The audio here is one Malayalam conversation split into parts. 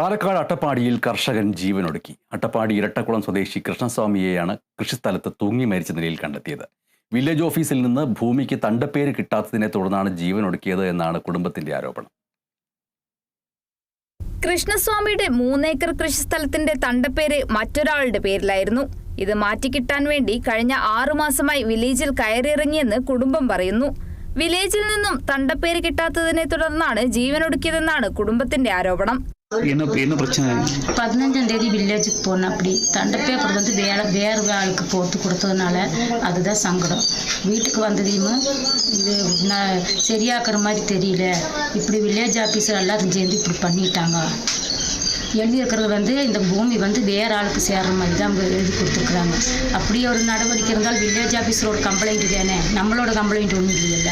പാലക്കാട് അട്ടപ്പാടിയിൽ കർഷകൻ ജീവനൊടുക്കി. അട്ടപ്പാടി ഇരട്ടക്കുളം സ്വദേശി കൃഷ്ണസ്വാമിയെയാണ് കൃഷിസ്ഥലത്ത് തൂങ്ങി മരിച്ച നിലയിൽ കണ്ടെത്തിയത്. വില്ലേജ് ഓഫീസിൽ നിന്ന് ഭൂമിക്ക് തണ്ടപ്പേര് കിട്ടാത്തതിനെ തുടർന്നാണ് ജീവനൊടുക്കിയത് എന്നാണ് കുടുംബത്തിന്റെ ആരോപണം. കൃഷ്ണസ്വാമിയുടെ മൂന്നേക്കർ കൃഷിസ്ഥലത്തിന്റെ തണ്ടപ്പേര് മറ്റൊരാളുടെ പേരിലായിരുന്നു. ഇത് മാറ്റിക്കിട്ടാൻ വേണ്ടി കഴിഞ്ഞ ആറുമാസമായി വില്ലേജിൽ കയറിയിറങ്ങിയെന്ന് കുടുംബം പറയുന്നു. വില്ലേജിൽ നിന്നും തണ്ടപ്പേര് കിട്ടാത്തതിനെ തുടർന്നാണ് ജീവനൊടുക്കിയതെന്നാണ് കുടുംബത്തിന്റെ ആരോപണം. என்ன என்ன பிரச்சனை? பதினஞ்சாம் தேதி வில்லேஜுக்கு போனேன். அப்படி தண்டை பேப்பர் வந்து வேலை வேற ஆளுக்கு போட்டு கொடுத்ததுனால அதுதான் சங்கடம். வீட்டுக்கு வந்ததையும் இது நான் சரியாக்குற மாதிரி தெரியல. இப்படி வில்லேஜ் ஆஃபீஸர் எல்லாரும் சேர்ந்து இப்படி பண்ணிட்டாங்க. எழுதியிருக்கிறது வந்து இந்த பூமி வந்து வேற ஆளுக்கு சேர்ற மாதிரி தான் அவங்க எழுதி கொடுத்துருக்குறாங்க அப்படி ஒரு நடவடிக்கை இருந்தால் வில்லேஜ் ஆஃபீஸரோட கம்ப்ளைண்ட் தானே நம்மளோட கம்ப்ளைண்ட் ஒன்றும் இல்லைல்ல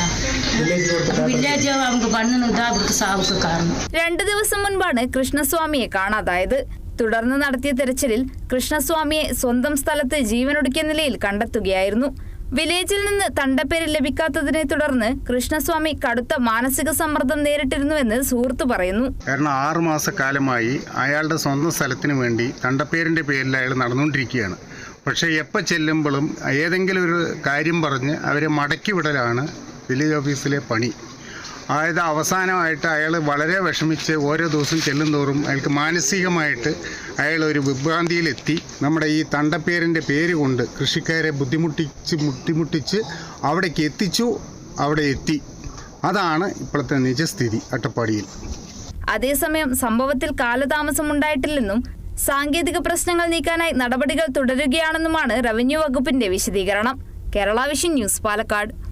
வில்லேஜ் அவங்க பண்ணுனது தான் அவருக்கு சாவுக்கு காரணம் രണ്ടു ദിവസം മുൻപാണ് കൃഷ്ണസ്വാമിയെ കാണാതായത് തുടർന്ന് നടത്തിയ തെരച്ചിലിൽ കൃഷ്ണസ്വാമിയെ സ്വന്തം സ്ഥലത്ത് ജീവനൊടുക്കിയ നിലയിൽ കണ്ടെത്തുകയായിരുന്നു വില്ലേജിൽ നിന്ന് തണ്ടപ്പേര് ലഭിക്കാത്തതിനെ തുടർന്ന് കൃഷ്ണസ്വാമി കടുത്ത മാനസിക സമ്മർദ്ദം നേരിട്ടിരുന്നുവെന്ന് സുഹൃത്ത് പറയുന്നു. കാരണം ആറു മാസക്കാലമായി അയാളുടെ സ്വന്തം സ്ഥലത്തിന് വേണ്ടി തണ്ടപ്പേരിന്റെ പേരിൽ അയാൾ നടന്നുകൊണ്ടിരിക്കുകയാണ്. പക്ഷേ എപ്പോൾ ചെല്ലുമ്പോഴും ഏതെങ്കിലും ഒരു കാര്യം പറഞ്ഞ് അവരെ മടക്കി വിടലാണ് വില്ലേജ് ഓഫീസിലെ പണി. അതായത് അവസാനമായിട്ട് അയാൾ വളരെ വിഷമിച്ച് ഓരോ ദിവസം ചെല്ലുന്തോറും അയാൾക്ക് മാനസികമായിട്ട് അയാൾ ഒരു വിഭ്രാന്തിയിലെത്തി. നമ്മുടെ ഈ തണ്ടപ്പേരിന്റെ പേര് കൊണ്ട് കൃഷിക്കാരെ ബുദ്ധിമുട്ടിച്ച് ബുദ്ധിമുട്ടിച്ച് അവിടേക്ക് എത്തിച്ചു അവിടെ എത്തി. അതാണ് ഇപ്പോഴത്തെ നിജസ്ഥിതി അട്ടപ്പാടിയിൽ. അതേസമയം സംഭവത്തിൽ കാലതാമസം ഉണ്ടായിട്ടില്ലെന്നും സാങ്കേതിക പ്രശ്നങ്ങൾ നീക്കാനായി നടപടികൾ തുടരുകയാണെന്നുമാണ് റവന്യൂ വകുപ്പിന്റെ വിശദീകരണം. Kerala vision news Palakkad.